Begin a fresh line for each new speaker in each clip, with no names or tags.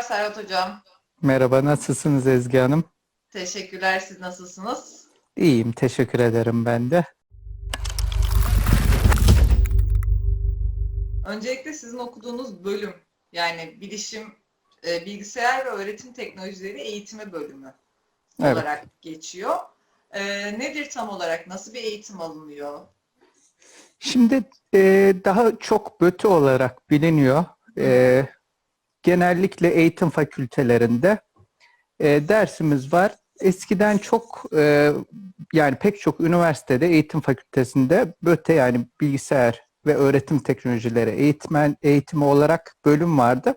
Merhabalar Serhat Hocam.
Merhaba, nasılsınız Ezgi Hanım?
Teşekkürler. Siz nasılsınız?
İyiyim, teşekkür ederim ben de.
Öncelikle sizin okuduğunuz bölüm yani bilişim, e, bilgisayar ve öğretim teknolojileri eğitimi bölümü
Evet.
olarak geçiyor. E, nedir tam olarak? Nasıl bir eğitim alınıyor?
Şimdi e, daha çok BÖTÜ olarak biliniyor. E, genellikle eğitim fakültelerinde e, dersimiz var. Eskiden çok e, yani pek çok üniversitede eğitim fakültesinde BÖTE yani bilgisayar ve öğretim teknolojileri eğitmen eğitimi olarak bölüm vardı.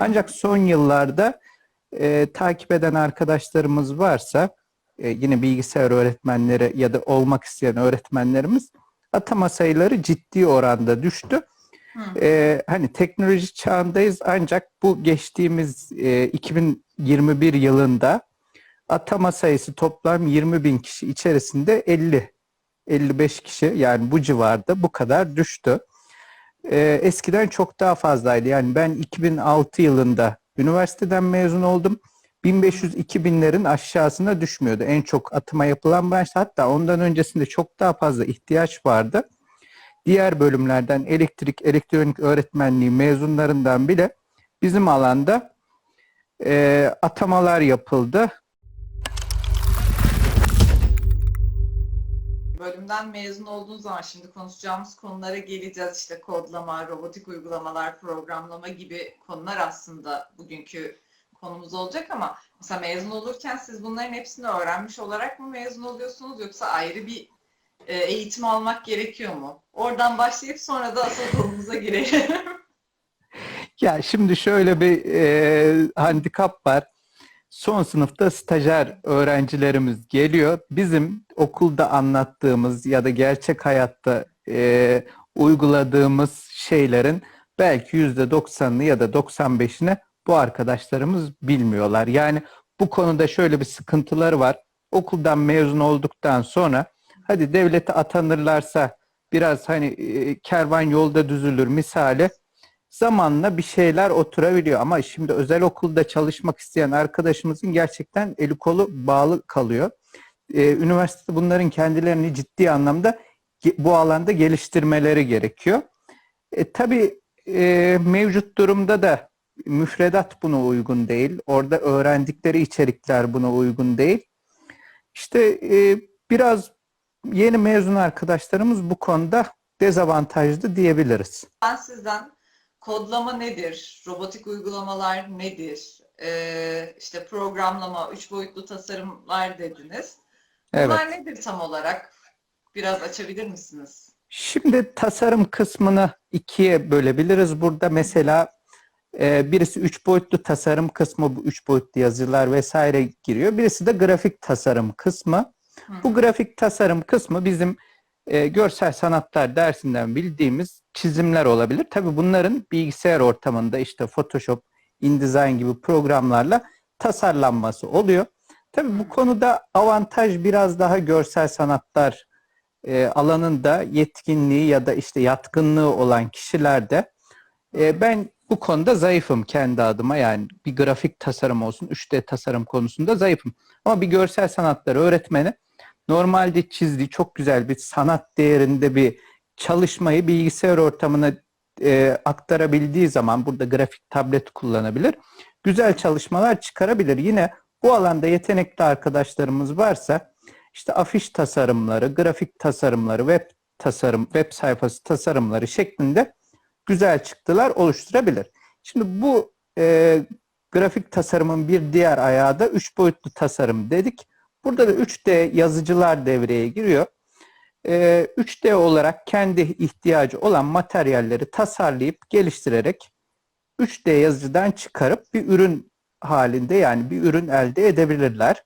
Ancak son yıllarda e, takip eden arkadaşlarımız varsa e, yine bilgisayar öğretmenleri ya da olmak isteyen öğretmenlerimiz atama sayıları ciddi oranda düştü. E, hani teknoloji çağındayız ancak bu geçtiğimiz e, 2021 yılında atama sayısı toplam 20 bin kişi içerisinde 50 55 kişi yani bu civarda bu kadar düştü. Ee, eskiden çok daha fazlaydı. Yani ben 2006 yılında üniversiteden mezun oldum. 1500-2000'lerin aşağısına düşmüyordu. En çok atıma yapılan branş hatta ondan öncesinde çok daha fazla ihtiyaç vardı. Diğer bölümlerden elektrik, elektronik öğretmenliği mezunlarından bile bizim alanda e, atamalar yapıldı.
Bölümden mezun olduğunuz zaman şimdi konuşacağımız konulara geleceğiz. İşte kodlama, robotik uygulamalar, programlama gibi konular aslında bugünkü konumuz olacak ama mesela mezun olurken siz bunların hepsini öğrenmiş olarak mı mezun oluyorsunuz yoksa ayrı bir e, eğitim almak gerekiyor mu? Oradan başlayıp sonra da asıl konumuza girelim.
Ya şimdi şöyle bir e, handikap var. Son sınıfta stajyer öğrencilerimiz geliyor. Bizim okulda anlattığımız ya da gerçek hayatta e, uyguladığımız şeylerin belki yüzde doksanını ya da 95'ini bu arkadaşlarımız bilmiyorlar. Yani bu konuda şöyle bir sıkıntıları var. Okuldan mezun olduktan sonra hadi devlete atanırlarsa biraz hani e, kervan yolda düzülür misali zamanla bir şeyler oturabiliyor. Ama şimdi özel okulda çalışmak isteyen arkadaşımızın gerçekten eli kolu bağlı kalıyor. Ee, üniversitede bunların kendilerini ciddi anlamda bu alanda geliştirmeleri gerekiyor. E, tabii e, mevcut durumda da müfredat buna uygun değil. Orada öğrendikleri içerikler buna uygun değil. İşte e, biraz yeni mezun arkadaşlarımız bu konuda dezavantajlı diyebiliriz.
Ben sizden kodlama nedir, robotik uygulamalar nedir, e, işte programlama, üç boyutlu tasarımlar dediniz. Bunlar nedir tam olarak? Biraz açabilir misiniz?
Şimdi tasarım kısmını ikiye bölebiliriz. Burada mesela e, birisi üç boyutlu tasarım kısmı, bu üç boyutlu yazılar vesaire giriyor. Birisi de grafik tasarım kısmı. Bu grafik tasarım kısmı bizim e, görsel sanatlar dersinden bildiğimiz çizimler olabilir. Tabii bunların bilgisayar ortamında işte Photoshop, InDesign gibi programlarla tasarlanması oluyor. Tabii bu konuda avantaj biraz daha görsel sanatlar e, alanında yetkinliği ya da işte yatkınlığı olan kişilerde e, ben bu konuda zayıfım kendi adıma yani bir grafik tasarım olsun 3D tasarım konusunda zayıfım. Ama bir görsel sanatları öğretmeni normalde çizdiği çok güzel bir sanat değerinde bir çalışmayı bilgisayar ortamına e, aktarabildiği zaman burada grafik tablet kullanabilir. Güzel çalışmalar çıkarabilir. Yine bu alanda yetenekli arkadaşlarımız varsa işte afiş tasarımları, grafik tasarımları, web tasarım, web sayfası tasarımları şeklinde güzel çıktılar oluşturabilir. Şimdi bu e, grafik tasarımın bir diğer ayağı da üç boyutlu tasarım dedik. Burada da 3D yazıcılar devreye giriyor. Ee, 3D olarak kendi ihtiyacı olan materyalleri tasarlayıp geliştirerek 3D yazıcıdan çıkarıp bir ürün halinde yani bir ürün elde edebilirler.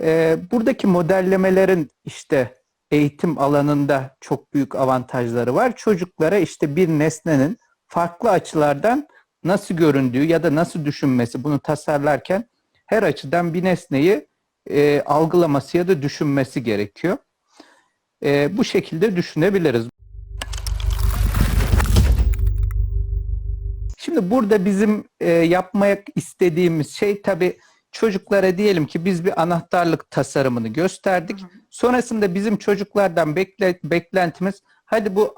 Ee, buradaki modellemelerin işte eğitim alanında çok büyük avantajları var. Çocuklara işte bir nesnenin farklı açılardan nasıl göründüğü ya da nasıl düşünmesi bunu tasarlarken her açıdan bir nesneyi e, algılaması ya da düşünmesi gerekiyor. E, bu şekilde düşünebiliriz. Şimdi burada bizim e, yapmak istediğimiz şey tabii çocuklara diyelim ki biz bir anahtarlık tasarımını gösterdik.
Hı hı.
Sonrasında bizim çocuklardan bekle, beklentimiz hadi bu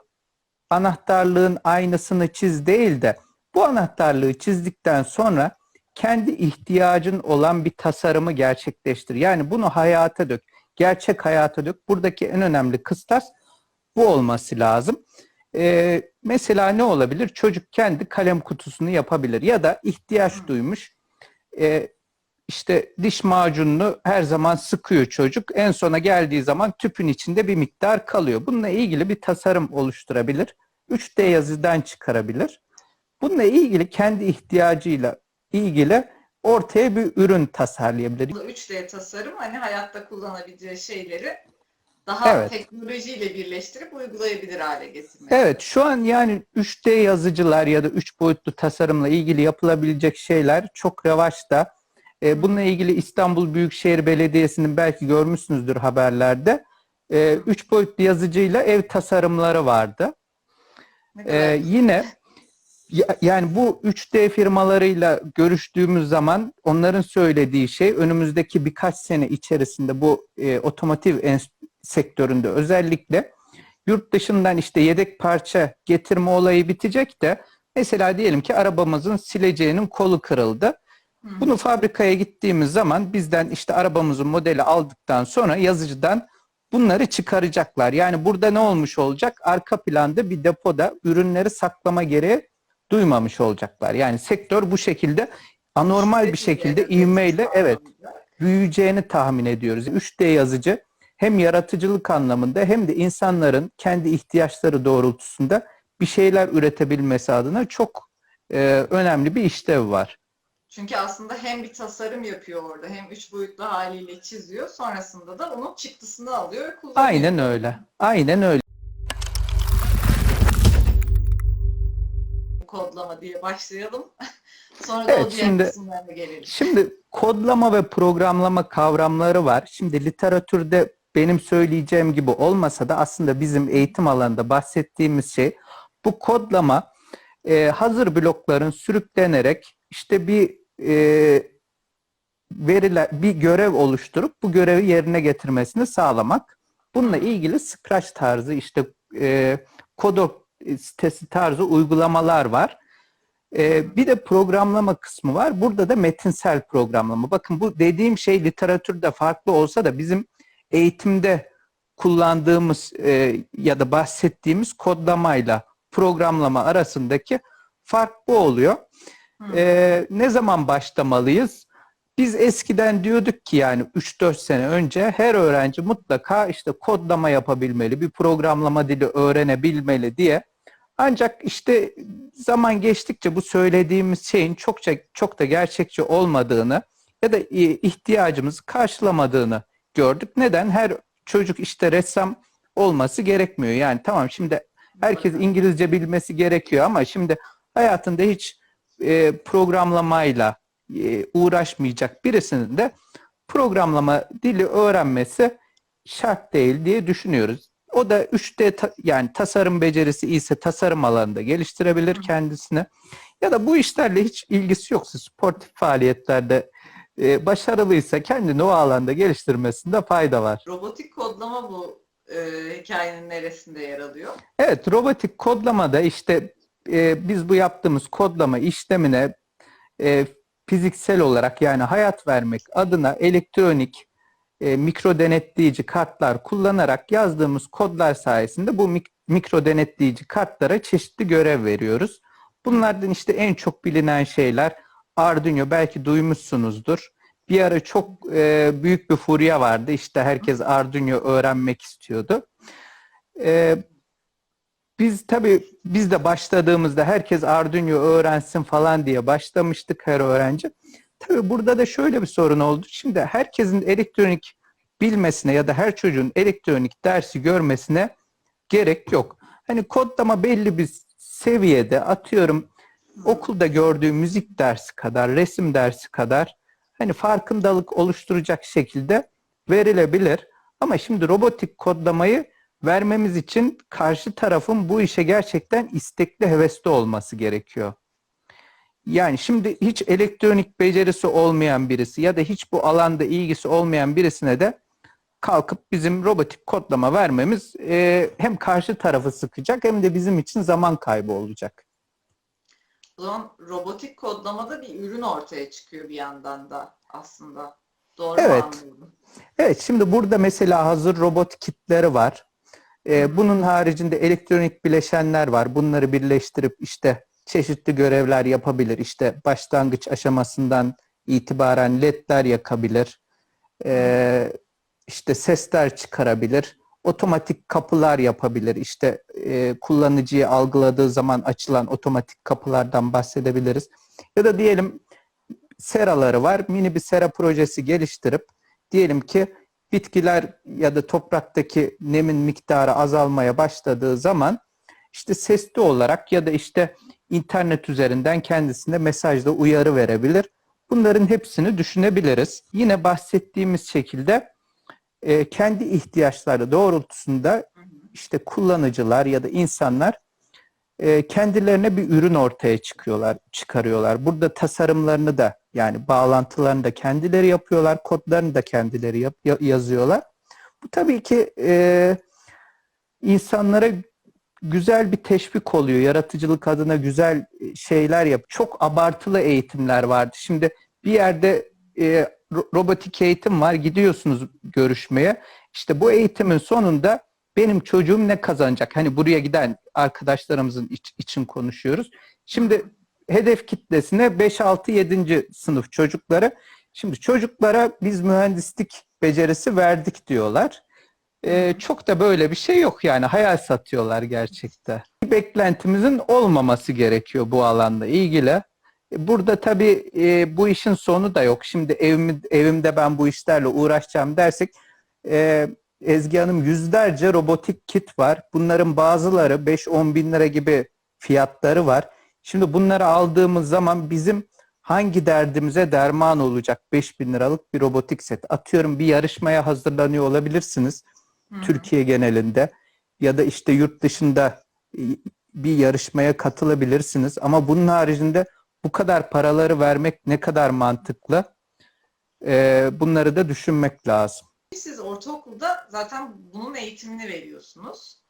anahtarlığın aynısını çiz değil de bu anahtarlığı çizdikten sonra kendi ihtiyacın olan bir tasarımı gerçekleştir. Yani bunu hayata dök, gerçek hayata dök. Buradaki en önemli kıstas bu olması lazım. Ee, mesela ne olabilir? Çocuk kendi kalem kutusunu yapabilir ya da ihtiyaç duymuş. Ee, işte diş macununu her zaman sıkıyor çocuk. En sona geldiği zaman tüpün içinde bir miktar kalıyor. Bununla ilgili bir tasarım oluşturabilir. 3D yazıdan çıkarabilir. Bununla ilgili kendi ihtiyacıyla ilgili ortaya bir ürün tasarlayabilir.
Bu 3D tasarım hani hayatta kullanabileceği şeyleri daha
Evet.
teknolojiyle birleştirip uygulayabilir hale getirmek.
Evet şu an yani 3D yazıcılar ya da 3 boyutlu tasarımla ilgili yapılabilecek şeyler çok revaçta. Ee, bununla ilgili İstanbul Büyükşehir Belediyesi'nin belki görmüşsünüzdür haberlerde. 3 boyutlu yazıcıyla ev tasarımları vardı. Ee, yine ya- yani bu 3D firmalarıyla görüştüğümüz zaman onların söylediği şey önümüzdeki birkaç sene içerisinde bu e, otomotiv sektöründe özellikle yurt dışından işte yedek parça getirme olayı bitecek de mesela diyelim ki arabamızın sileceğinin kolu kırıldı. Bunu fabrikaya gittiğimiz zaman bizden işte arabamızın modeli aldıktan sonra yazıcıdan bunları çıkaracaklar. Yani burada ne olmuş olacak? Arka planda bir depoda ürünleri saklama gereği duymamış olacaklar. Yani sektör bu şekilde anormal bir şekilde ivmeyle evet büyüyeceğini tahmin ediyoruz. 3D yazıcı hem yaratıcılık anlamında hem de insanların kendi ihtiyaçları doğrultusunda bir şeyler üretebilmesi adına çok e, önemli bir işlev var.
Çünkü aslında hem bir tasarım yapıyor orada hem üç boyutlu haliyle çiziyor. Sonrasında da onun çıktısını alıyor ve kullanıyor.
Aynen öyle. Aynen öyle.
Kodlama diye başlayalım. Sonra da o
Evet,
diğer
şimdi-
kısımlarına gelelim.
Şimdi kodlama ve programlama kavramları var. Şimdi literatürde benim söyleyeceğim gibi olmasa da aslında bizim eğitim alanında bahsettiğimiz şey bu kodlama e, hazır blokların sürüklenerek işte bir e, veriler bir görev oluşturup bu görevi yerine getirmesini sağlamak. Bununla ilgili Scratch tarzı işte e, Kodok sitesi tarzı uygulamalar var. Ee, bir de programlama kısmı var. Burada da metinsel programlama. Bakın bu dediğim şey literatürde farklı olsa da bizim eğitimde kullandığımız e, ya da bahsettiğimiz kodlamayla programlama arasındaki fark bu oluyor. Ee, ne zaman başlamalıyız? Biz eskiden diyorduk ki yani 3-4 sene önce her öğrenci mutlaka işte kodlama yapabilmeli, bir programlama dili öğrenebilmeli diye. Ancak işte zaman geçtikçe bu söylediğimiz şeyin çokça çok da gerçekçi olmadığını ya da e, ihtiyacımızı karşılamadığını gördük. Neden? Her çocuk işte ressam olması gerekmiyor. Yani tamam şimdi herkes İngilizce bilmesi gerekiyor ama şimdi hayatında hiç e, programlamayla e, uğraşmayacak birisinin de programlama dili öğrenmesi şart değil diye düşünüyoruz. O da 3D ta- yani tasarım becerisi iyiyse tasarım alanında geliştirebilir kendisini. Ya da bu işlerle hiç ilgisi yoksa sportif faaliyetlerde e, başarılıysa kendini o alanda geliştirmesinde fayda var.
Robotik kodlama bu e, hikayenin neresinde yer alıyor?
Evet, robotik kodlamada işte e, biz bu yaptığımız kodlama işlemine e, fiziksel olarak yani hayat vermek adına elektronik e, mikro denetleyici kartlar kullanarak yazdığımız kodlar sayesinde bu mik- mikro denetleyici kartlara çeşitli görev veriyoruz. Bunlardan işte en çok bilinen şeyler Arduino belki duymuşsunuzdur. Bir ara çok e, büyük bir furya vardı. İşte herkes Arduino öğrenmek istiyordu. E, biz tabii biz de başladığımızda herkes Arduino öğrensin falan diye başlamıştık her öğrenci. Tabii burada da şöyle bir sorun oldu. Şimdi herkesin elektronik bilmesine ya da her çocuğun elektronik dersi görmesine gerek yok. Hani kodlama belli bir seviyede atıyorum okulda gördüğü müzik dersi kadar, resim dersi kadar hani farkındalık oluşturacak şekilde verilebilir. Ama şimdi robotik kodlamayı vermemiz için karşı tarafın bu işe gerçekten istekli, hevesli olması gerekiyor. Yani şimdi hiç elektronik becerisi olmayan birisi ya da hiç bu alanda ilgisi olmayan birisine de kalkıp bizim robotik kodlama vermemiz e, hem karşı tarafı sıkacak hem de bizim için zaman kaybı olacak.
O zaman robotik kodlamada bir ürün ortaya çıkıyor bir yandan da aslında. Doğru
Evet.
mu anlıyorum?
Evet, şimdi burada mesela hazır robot kitleri var. Ee, bunun haricinde elektronik bileşenler var. Bunları birleştirip işte çeşitli görevler yapabilir. İşte başlangıç aşamasından itibaren ledler yakabilir. Ee, işte sesler çıkarabilir. Otomatik kapılar yapabilir. İşte e, kullanıcıyı algıladığı zaman açılan otomatik kapılardan bahsedebiliriz. Ya da diyelim seraları var. Mini bir sera projesi geliştirip diyelim ki bitkiler ya da topraktaki nemin miktarı azalmaya başladığı zaman işte sesli olarak ya da işte internet üzerinden kendisine mesajla uyarı verebilir. Bunların hepsini düşünebiliriz. Yine bahsettiğimiz şekilde e, kendi ihtiyaçları doğrultusunda işte kullanıcılar ya da insanlar e, kendilerine bir ürün ortaya çıkıyorlar, çıkarıyorlar. Burada tasarımlarını da yani bağlantılarını da kendileri yapıyorlar, kodlarını da kendileri yap, ya- yazıyorlar. Bu tabii ki e, insanlara güzel bir teşvik oluyor. Yaratıcılık adına güzel e, şeyler yap. Çok abartılı eğitimler vardı. Şimdi bir yerde e, ro- robotik eğitim var. Gidiyorsunuz görüşmeye. İşte bu eğitimin sonunda benim çocuğum ne kazanacak? Hani buraya giden arkadaşlarımızın iç- için konuşuyoruz. Şimdi hedef kitlesine 5 6 7. sınıf çocukları. Şimdi çocuklara biz mühendislik becerisi verdik diyorlar. Ee, çok da böyle bir şey yok yani hayal satıyorlar gerçekten. Bir beklentimizin olmaması gerekiyor bu alanda ilgili. E, Burada tabii e, bu işin sonu da yok. Şimdi evimi, evimde ben bu işlerle uğraşacağım dersek e, Ezgi Hanım yüzlerce robotik kit var. Bunların bazıları 5-10 bin lira gibi fiyatları var. Şimdi bunları aldığımız zaman bizim hangi derdimize derman olacak 5 bin liralık bir robotik set. Atıyorum bir yarışmaya hazırlanıyor olabilirsiniz.
Hı.
Türkiye genelinde ya da işte yurt dışında e, bir yarışmaya katılabilirsiniz. Ama bunun haricinde bu kadar paraları vermek ne kadar mantıklı? Ee, bunları da düşünmek lazım.
Siz ortaokulda zaten bunun eğitimini veriyorsunuz.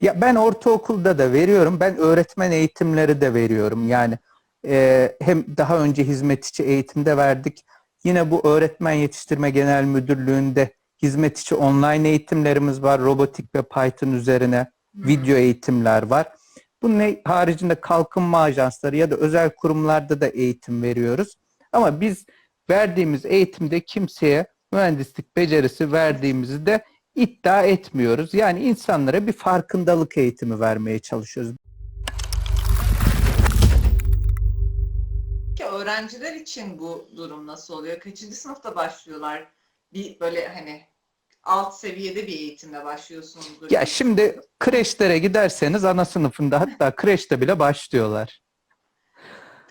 Ya ben ortaokulda da veriyorum. Ben öğretmen eğitimleri de veriyorum. Yani e, hem daha önce hizmetçi eğitimde verdik. Yine bu öğretmen yetiştirme genel müdürlüğünde hizmetçi online eğitimlerimiz var. Robotik ve Python üzerine
Hı.
video eğitimler var. Bunun haricinde kalkınma ajansları ya da özel kurumlarda da eğitim veriyoruz. Ama biz verdiğimiz eğitimde kimseye mühendislik becerisi verdiğimizi de iddia etmiyoruz. Yani insanlara bir farkındalık eğitimi vermeye çalışıyoruz.
Öğrenciler için bu durum nasıl oluyor? Kaçıncı sınıfta başlıyorlar? Bir böyle hani alt seviyede bir eğitimle başlıyorsunuzdur.
Ya şimdi kreşlere giderseniz ana sınıfında hatta kreşte bile başlıyorlar.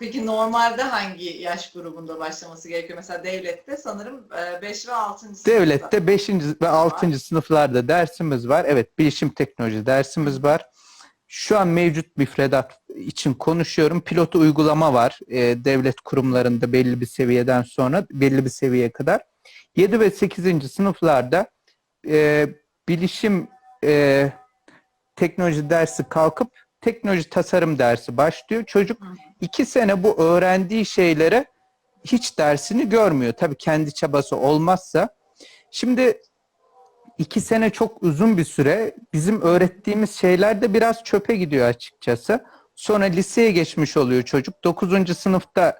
Peki normalde hangi yaş grubunda başlaması gerekiyor? Mesela devlette sanırım 5 ve 6. sınıfta.
Devlette 5. ve 6. sınıflarda dersimiz var. Evet, bilişim teknoloji dersimiz var. Şu an mevcut müfredat için konuşuyorum. Pilot uygulama var. Ee, devlet kurumlarında belli bir seviyeden sonra belli bir seviyeye kadar. 7 ve 8. sınıflarda e, bilişim e, teknoloji dersi kalkıp teknoloji tasarım dersi başlıyor. Çocuk. İki sene bu öğrendiği şeylere hiç dersini görmüyor. Tabii kendi çabası olmazsa. Şimdi iki sene çok uzun bir süre. Bizim öğrettiğimiz şeyler de biraz çöpe gidiyor açıkçası. Sonra liseye geçmiş oluyor çocuk. 9. sınıfta,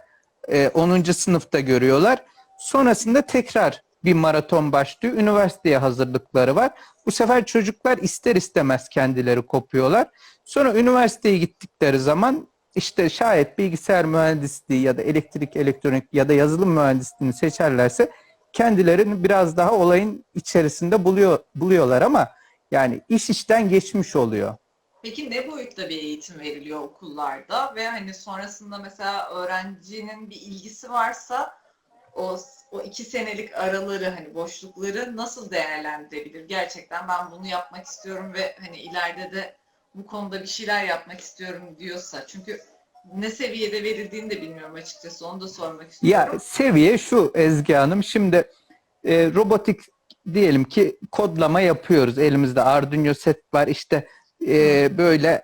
e, 10. sınıfta görüyorlar. Sonrasında tekrar bir maraton başlıyor. Üniversiteye hazırlıkları var. Bu sefer çocuklar ister istemez kendileri kopuyorlar. Sonra üniversiteye gittikleri zaman işte şayet bilgisayar mühendisliği ya da elektrik, elektronik ya da yazılım mühendisliğini seçerlerse kendilerini biraz daha olayın içerisinde buluyor buluyorlar ama yani iş işten geçmiş oluyor.
Peki ne boyutta bir eğitim veriliyor okullarda ve hani sonrasında mesela öğrencinin bir ilgisi varsa o o iki senelik araları hani boşlukları nasıl değerlendirebilir? Gerçekten ben bunu yapmak istiyorum ve hani ileride de bu konuda bir şeyler yapmak istiyorum diyorsa. Çünkü ne seviyede verildiğini de bilmiyorum açıkçası. Onu da sormak
Ya
istiyorum.
seviye şu Ezgi Hanım. Şimdi e, robotik diyelim ki kodlama yapıyoruz. Elimizde Arduino set var. İşte e, böyle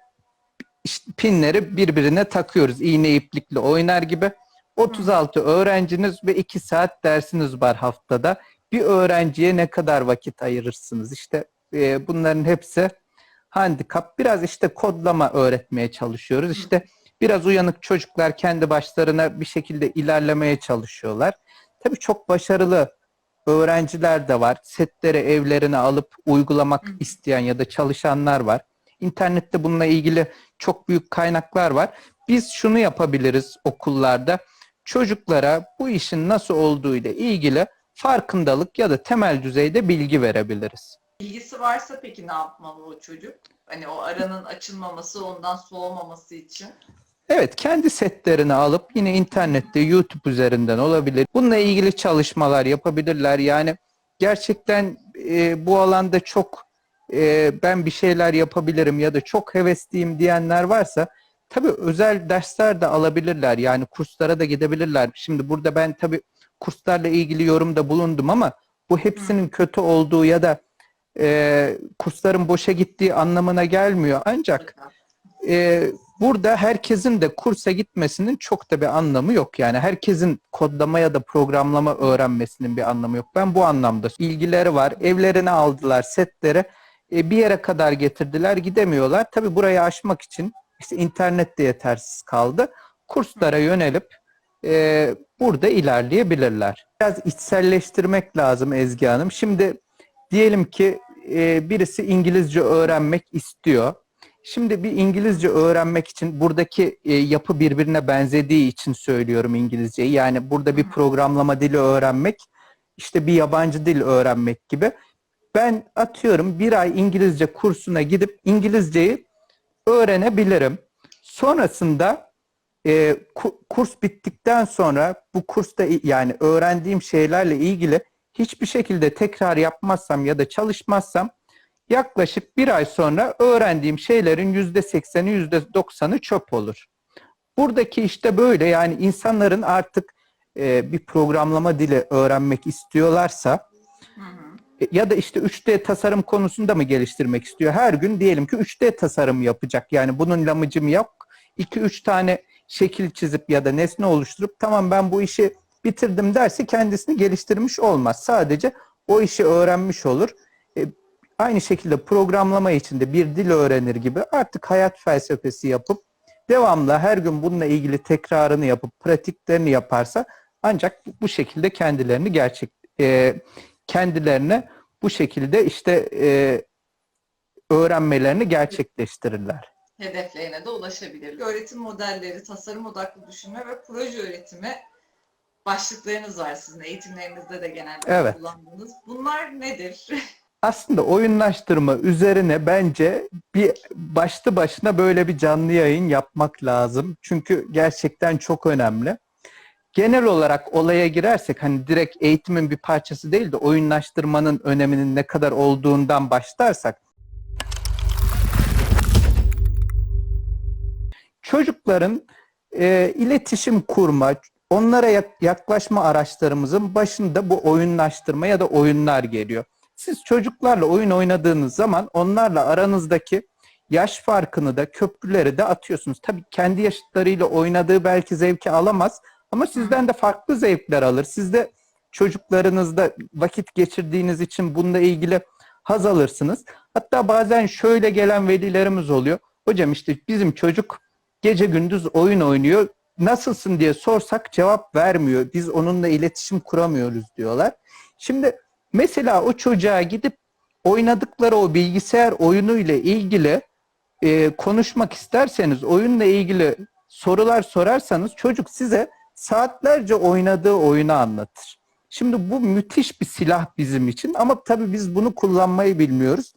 işte pinleri birbirine takıyoruz. İğne iplikle oynar gibi. 36 öğrenciniz ve 2 saat dersiniz var haftada. Bir öğrenciye ne kadar vakit ayırırsınız? İşte e, bunların hepsi handikap. Biraz işte kodlama öğretmeye çalışıyoruz. İşte biraz uyanık çocuklar kendi başlarına bir şekilde ilerlemeye çalışıyorlar. Tabii çok başarılı öğrenciler de var. Setleri evlerine alıp uygulamak isteyen ya da çalışanlar var. İnternette bununla ilgili çok büyük kaynaklar var. Biz şunu yapabiliriz okullarda. Çocuklara bu işin nasıl olduğu ile ilgili farkındalık ya da temel düzeyde bilgi verebiliriz.
Bilgisi varsa peki ne yapmalı o çocuk? Hani o aranın açılmaması, ondan soğumaması için.
Evet, kendi setlerini alıp yine internette, YouTube üzerinden olabilir. Bununla ilgili çalışmalar yapabilirler. Yani gerçekten e, bu alanda çok e, ben bir şeyler yapabilirim ya da çok hevesliyim diyenler varsa tabii özel dersler de alabilirler. Yani kurslara da gidebilirler. Şimdi burada ben tabii kurslarla ilgili yorumda bulundum ama bu hepsinin kötü olduğu ya da e, kursların boşa gittiği anlamına gelmiyor. Ancak e, burada herkesin de kursa gitmesinin çok da bir anlamı yok. Yani herkesin kodlama ya da programlama öğrenmesinin bir anlamı yok. Ben bu anlamda ilgileri var. Evlerine aldılar setleri. E, bir yere kadar getirdiler. Gidemiyorlar. Tabii burayı aşmak için işte internet de yetersiz kaldı. Kurslara yönelip e, burada ilerleyebilirler. Biraz içselleştirmek lazım Ezgi Hanım. Şimdi diyelim ki e, birisi İngilizce öğrenmek istiyor. Şimdi bir İngilizce öğrenmek için buradaki e, yapı birbirine benzediği için söylüyorum İngilizceyi. Yani burada bir programlama dili öğrenmek, işte bir yabancı dil öğrenmek gibi. Ben atıyorum bir ay İngilizce kursuna gidip İngilizceyi öğrenebilirim. Sonrasında e, ku- kurs bittikten sonra bu kursta yani öğrendiğim şeylerle ilgili hiçbir şekilde tekrar yapmazsam ya da çalışmazsam yaklaşık bir ay sonra öğrendiğim şeylerin yüzde sekseni, yüzde doksanı çöp olur. Buradaki işte böyle yani insanların artık e, bir programlama dili öğrenmek istiyorlarsa
Hı hı.
e, ya da işte 3D tasarım konusunda mı geliştirmek istiyor? Her gün diyelim ki 3D tasarım yapacak. Yani bunun lamıcım yok. 2-3 tane şekil çizip ya da nesne oluşturup tamam ben bu işi bitirdim derse kendisini geliştirmiş olmaz. Sadece o işi öğrenmiş olur. E, aynı şekilde programlama için de bir dil öğrenir gibi artık hayat felsefesi yapıp devamlı her gün bununla ilgili tekrarını yapıp pratiklerini yaparsa ancak bu şekilde kendilerini gerçek e, kendilerine bu şekilde işte e, öğrenmelerini gerçekleştirirler.
hedeflerine de ulaşabilir. Öğretim modelleri, tasarım odaklı düşünme ve proje üretimi başlıklarınız var sizin eğitimlerinizde de genelde
Evet.
kullandığınız. Bunlar nedir?
Aslında oyunlaştırma üzerine bence bir başlı başına böyle bir canlı yayın yapmak lazım. Çünkü gerçekten çok önemli. Genel olarak olaya girersek hani direkt eğitimin bir parçası değil de oyunlaştırmanın öneminin ne kadar olduğundan başlarsak çocukların e, iletişim kurma, onlara yak- yaklaşma araçlarımızın başında bu oyunlaştırma ya da oyunlar geliyor. Siz çocuklarla oyun oynadığınız zaman onlarla aranızdaki yaş farkını da köprüleri de atıyorsunuz. Tabii kendi yaşıtlarıyla oynadığı belki zevki alamaz ama sizden de farklı zevkler alır. Siz de çocuklarınızda vakit geçirdiğiniz için bununla ilgili haz alırsınız. Hatta bazen şöyle gelen velilerimiz oluyor. Hocam işte bizim çocuk gece gündüz oyun oynuyor. Nasılsın diye sorsak cevap vermiyor. Biz onunla iletişim kuramıyoruz diyorlar. Şimdi mesela o çocuğa gidip oynadıkları o bilgisayar oyunu ile ilgili e, konuşmak isterseniz, oyunla ilgili sorular sorarsanız çocuk size saatlerce oynadığı oyunu anlatır. Şimdi bu müthiş bir silah bizim için ama tabii biz bunu kullanmayı bilmiyoruz.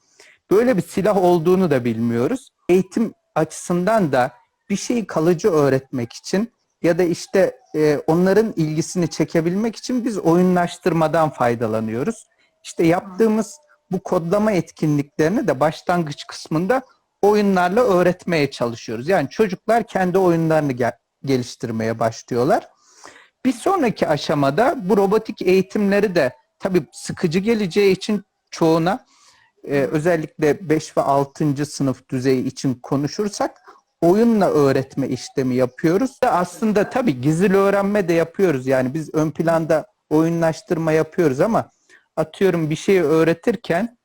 Böyle bir silah olduğunu da bilmiyoruz. Eğitim açısından da bir şeyi kalıcı öğretmek için ya da işte e, onların ilgisini çekebilmek için biz oyunlaştırmadan faydalanıyoruz. İşte yaptığımız bu kodlama etkinliklerini de başlangıç kısmında oyunlarla öğretmeye çalışıyoruz. Yani çocuklar kendi oyunlarını gel- geliştirmeye başlıyorlar. Bir sonraki aşamada bu robotik eğitimleri de tabii sıkıcı geleceği için çoğuna e, özellikle 5 ve 6. sınıf düzeyi için konuşursak oyunla öğretme işlemi yapıyoruz. Aslında tabii gizli öğrenme de yapıyoruz. Yani biz ön planda oyunlaştırma yapıyoruz ama atıyorum bir şeyi öğretirken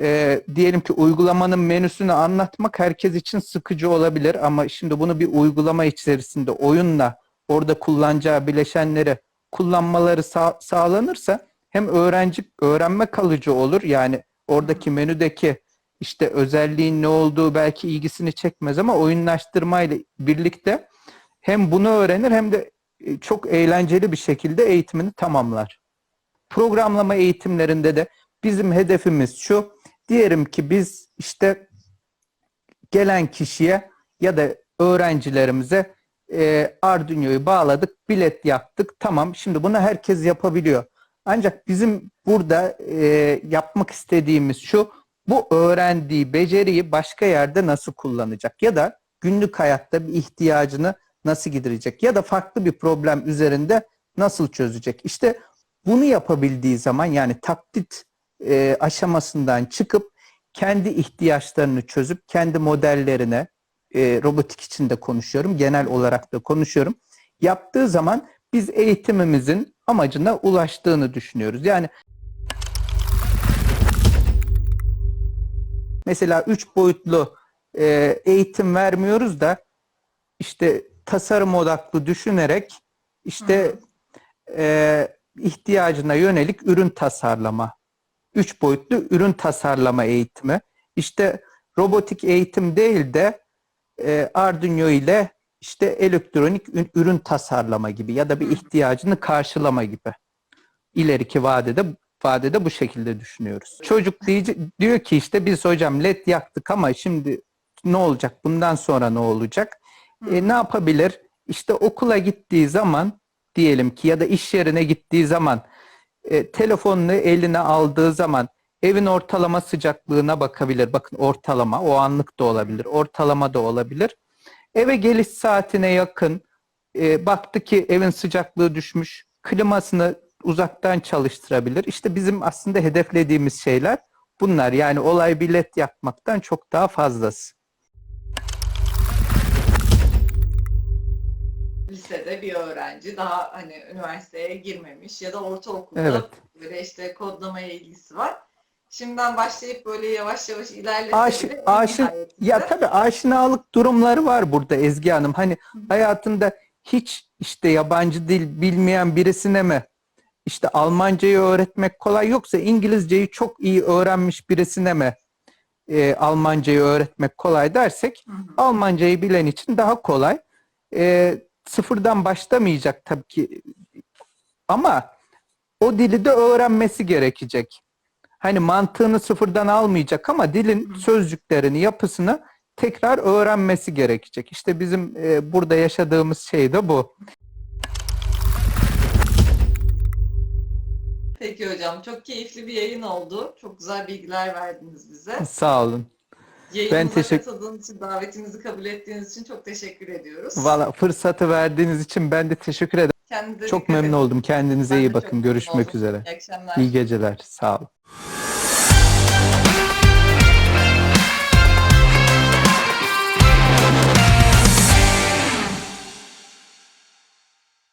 e, diyelim ki uygulamanın menüsünü anlatmak herkes için sıkıcı olabilir ama şimdi bunu bir uygulama içerisinde oyunla orada kullanacağı bileşenleri kullanmaları sağ- sağlanırsa hem öğrenci öğrenme kalıcı olur yani oradaki menüdeki işte özelliğin ne olduğu belki ilgisini çekmez ama oyunlaştırmayla birlikte hem bunu öğrenir hem de e, çok eğlenceli bir şekilde eğitimini tamamlar. Programlama eğitimlerinde de bizim hedefimiz şu. Diyelim ki biz işte gelen kişiye ya da öğrencilerimize e, Arduino'yu bağladık, bilet yaptık. Tamam, şimdi bunu herkes yapabiliyor. Ancak bizim burada e, yapmak istediğimiz şu, bu öğrendiği beceriyi başka yerde nasıl kullanacak? Ya da günlük hayatta bir ihtiyacını nasıl giderecek? Ya da farklı bir problem üzerinde nasıl çözecek? İşte bunu yapabildiği zaman yani taklit e, aşamasından çıkıp kendi ihtiyaçlarını çözüp kendi modellerine e, robotik içinde konuşuyorum. Genel olarak da konuşuyorum. Yaptığı zaman biz eğitimimizin amacına ulaştığını düşünüyoruz. Yani mesela üç boyutlu e, eğitim vermiyoruz da işte tasarım odaklı düşünerek işte e, ihtiyacına yönelik ürün tasarlama, üç boyutlu ürün tasarlama eğitimi. İşte robotik eğitim değil de e, Arduino ile işte elektronik ürün tasarlama gibi ya da bir ihtiyacını karşılama gibi. İleriki vadede vadede bu şekilde düşünüyoruz. Çocuk diyici, diyor ki işte biz hocam led yaktık ama şimdi ne olacak? Bundan sonra ne olacak? E, ne yapabilir? İşte okula gittiği zaman diyelim ki ya da iş yerine gittiği zaman e, telefonunu eline aldığı zaman evin ortalama sıcaklığına bakabilir. Bakın ortalama o anlık da olabilir. Ortalama da olabilir. Eve geliş saatine yakın e, baktı ki evin sıcaklığı düşmüş. Klimasını uzaktan çalıştırabilir. İşte bizim aslında hedeflediğimiz şeyler bunlar. Yani olay bilet yakmaktan çok daha fazlası.
lisede bir öğrenci daha hani üniversiteye girmemiş ya da ortaokulda
Evet.
böyle işte kodlamaya ilgisi var. Şimdiden başlayıp böyle yavaş yavaş ilerlese
Aşı,
bile
ya tabii aşinalık durumları var burada Ezgi Hanım. Hani hayatında hiç işte yabancı dil bilmeyen birisine mi işte Almancayı öğretmek kolay yoksa İngilizceyi çok iyi öğrenmiş birisine mi e, Almancayı öğretmek kolay dersek
Hı hı.
Almancayı bilen için daha kolay. E, sıfırdan başlamayacak tabii ki ama o dili de öğrenmesi gerekecek. Hani mantığını sıfırdan almayacak ama dilin sözcüklerini, yapısını tekrar öğrenmesi gerekecek. İşte bizim e, burada yaşadığımız şey de bu.
Peki hocam çok keyifli bir yayın oldu. Çok güzel bilgiler verdiniz bize.
Sağ olun.
Yayınımıza
teşekkür-
katıldığınız için, davetimizi kabul ettiğiniz için çok teşekkür ediyoruz.
Valla fırsatı verdiğiniz için ben de teşekkür ederim.
Kendinize
Çok memnun
edin.
oldum. Kendinize
Ben
iyi bakın. Görüşmek
oldum.
üzere.
İyi akşamlar.
İyi geceler. Sağ olun.